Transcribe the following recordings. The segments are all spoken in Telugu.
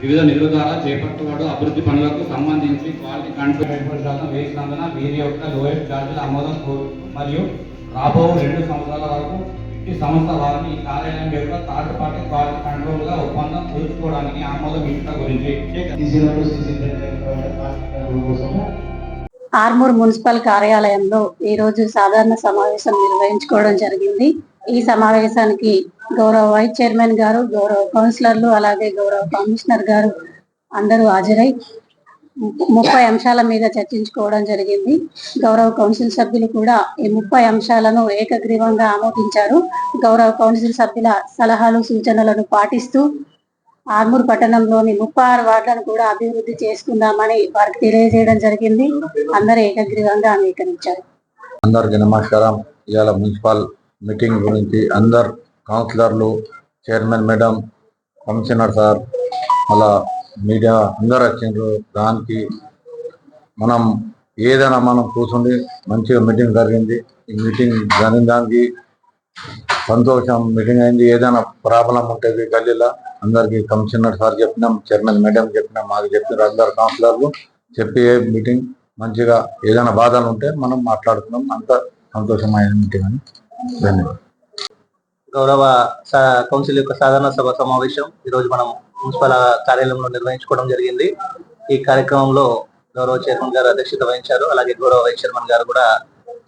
వివిధ నిధుల ద్వారా చేపట్టబడు అభివృద్ధి పనులకు సంబంధించి క్వాలిటీ కంట్రోల్ పెట్టుబడి శాతం వేసినందున వీరి యొక్క లోయెస్ట్ ఛార్జీల ఆమోదం మరియు రాబో రెండు సంవత్సరాల వరకు ఈ సంస్థ వారిని ఈ కార్యాలయం యొక్క థర్డ్ పార్టీ క్వాలిటీ కంట్రోల్గా ఒప్పందం కుదుర్చుకోవడానికి ఆమోదం ఇచ్చిన గురించి. ఆర్మూర్ మున్సిపల్ కార్యాలయంలో ఈ రోజు సాధారణ సమావేశం నిర్వహించుకోవడం జరిగింది. ఈ సమావేశానికి గౌరవ వైస్ చైర్మన్ గారు గౌరవ కౌన్సిలర్లు అలాగే గౌరవ కమిషనర్ గారు అందరూ హాజరై ము- ముప్పై అంశాల మీద చర్చించుకోవడం జరిగింది. గౌరవ కౌన్సిల్ సభ్యులు కూడా ఈ ముప్పై అంశాలను ఏకగ్రీవంగా ఆమోదించారు. గౌరవ కౌన్సిల్ సభ్యుల సలహాలు సూచనలను పాటిస్తూ ఆర్మూర్ పట్టణంలోని ముప్పై ఆరు వార్డులను కూడా అభివృద్ధి చేసుకుందామని వారికి తెలియజేయడం జరిగింది. అందరూ ఏకగ్రీవంగా అంగీకరించారు. అందరికి నమస్కారం. ఇవాళ మున్సిపల్ మీటింగ్ గురించి అందరు కౌన్సిలర్లు చైర్మన్ మేడం కమిషనర్ సార్ అలా మీడియా అందరు వచ్చిండ్రు. దానికి మనం ఏదైనా మనం కూర్చుండి మంచిగా మీటింగ్ జరిగింది. ఈ మీటింగ్ జరిగిన దానికి సంతోషం మీటింగ్ అయింది. ఏదైనా ప్రాబ్లం ఉంటుంది గల్లీలో అందరికి కమిషనర్ సార్ చెప్పినాం చైర్మన్ మేడం చెప్పినాం మాకు చెప్పినారు అందరు కౌన్సిలర్లు చెప్పి మీటింగ్ మంచిగా ఏదైనా బాధలు ఉంటే మనం మాట్లాడుతున్నాం. అంత సంతోషమైన మీటింగ్ అని. ధన్యవాదాలు. గౌరవ స- కౌన్సిల్ యొక్క సాధారణ సభ సమావేశం ఈ రోజు మనం మున్సిపల్ కార్యాలయంలో నిర్వహించుకోవడం జరిగింది. ఈ కార్యక్రమంలో గౌరవ చైర్మన్ గారు అధ్యక్షత వహించారు. అలాగే గౌరవ వైస్ చైర్మన్ గారు కూడా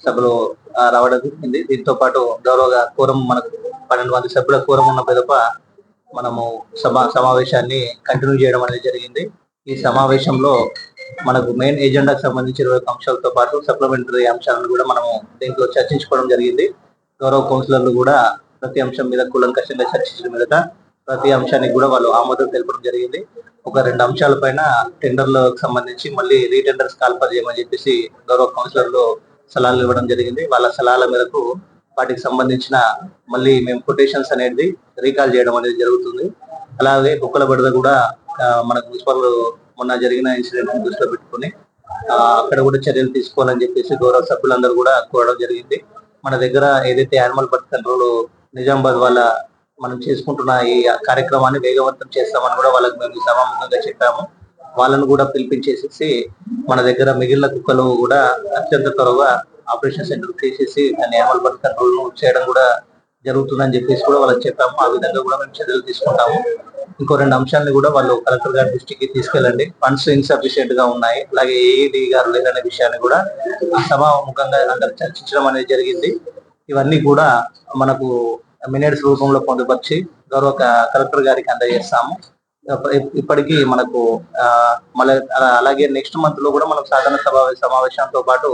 సభలో రావడం జరిగింది. దీంతో పాటు గౌరవ కోరం మనకు పన్నెండు మంది సభ్యుల కోరం ఉన్న పిదప మనము సమా సమావేశాన్ని కంటిన్యూ చేయడం అనేది జరిగింది. ఈ సమావేశంలో మనకు మెయిన్ ఎజెండాకు సంబంధించిన ఇరవై అంశాలతో పాటు సప్లిమెంటరీ అంశాలను కూడా మనము దీంట్లో చర్చించుకోవడం జరిగింది. గౌరవ కౌన్సిలర్లు కూడా ప్రతి అంశం మీద కూలంకషంగా చర్చించిన మీద ప్రతి అంశానికి కూడా వాళ్ళు ఆమోదం తెలపడం జరిగింది. ఒక రెండు అంశాల పైన టెండర్లకు సంబంధించి మళ్ళీ రీటెండర్స్ కాల్పర్ చేయమని చెప్పేసి గౌరవ కౌన్సిలర్లు సలహాలు ఇవ్వడం జరిగింది. వాళ్ళ సలహాల మేరకు వాటికి సంబంధించిన మళ్ళీ మేము కొటేషన్స్ అనేది రీకాల్ చేయడం అనేది జరుగుతుంది. అలాగే కుక్కల బెడద కూడా మనకు మున్సిపల్ మొన్న జరిగిన ఇన్సిడెంట్ దృష్టిలో పెట్టుకుని అక్కడ కూడా చర్యలు తీసుకోవాలని చెప్పేసి గౌరవ సభ్యులందరూ కూడా కోరడం జరిగింది. మన దగ్గర ఏదైతే యానిమల్ బర్త్ కంట్రోల్ నిజామాబాద్ వాళ్ళ మనం చేసుకుంటున్న ఈ కార్యక్రమాన్ని వేగవంతం చేస్తామని కూడా వాళ్ళకి మేము సమానంగా చెప్పాము. వాళ్ళను కూడా పిలిపించేసేసి మన దగ్గర మిగిలిన కుక్కలు కూడా అత్యంత త్వరగా ఆపరేషన్ సెంటర్ తీసేసి దాన్ని యానిమల్ బర్త్ కంట్రోల్ చేయడం కూడా జరుగుతుందని చెప్పేసి కూడా వాళ్ళకి చెప్పాము. ఆ విధంగా కూడా మేము చర్యలు తీసుకుంటాము. ఇంకో రెండు అంశాలను కూడా వాళ్ళు కలెక్టర్ గారి దృష్టికి తీసుకెళ్ళండి. ఫండ్స్ ఇన్సఫిషియెంట్గా ఉన్నాయి. అలాగే ఏఈడి గారు లేదనే విషయాన్ని కూడా ఆ సభాముఖంగా అందరు చర్చించడం అనేది జరిగింది. ఇవన్నీ కూడా మనకు మినిట్స్ రూపంలో పొందుపరిచి గౌరవ కలెక్టర్ గారికి అందజేస్తాము. ఇప్పటికీ మనకు ఆ, మళ్ళీ అలాగే నెక్స్ట్ మంత్లో కూడా మనకు సాధారణ సభ సమావేశంతో పాటు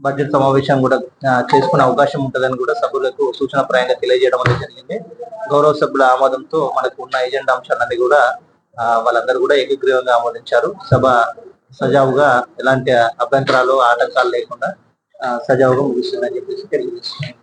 బడ్జెట్ సమావేశం కూడా చేసుకునే అవకాశం ఉంటుందని కూడా సభ్యులకు సూచన ప్రాయంగా తెలియజేయడం అనేది జరిగింది. గౌరవ సభ్యుల ఆమోదంతో మనకు ఉన్న ఎజెండా అంశాలన్నీ కూడా వాళ్ళందరూ కూడా ఏకగ్రీవంగా ఆమోదించారు. సభ సజావుగా ఎలాంటి అభ్యంతరాలు ఆటంకాలు లేకుండా సజావుగా ముగిస్తుందని చెప్పేసి తెలియజేస్తున్నాను.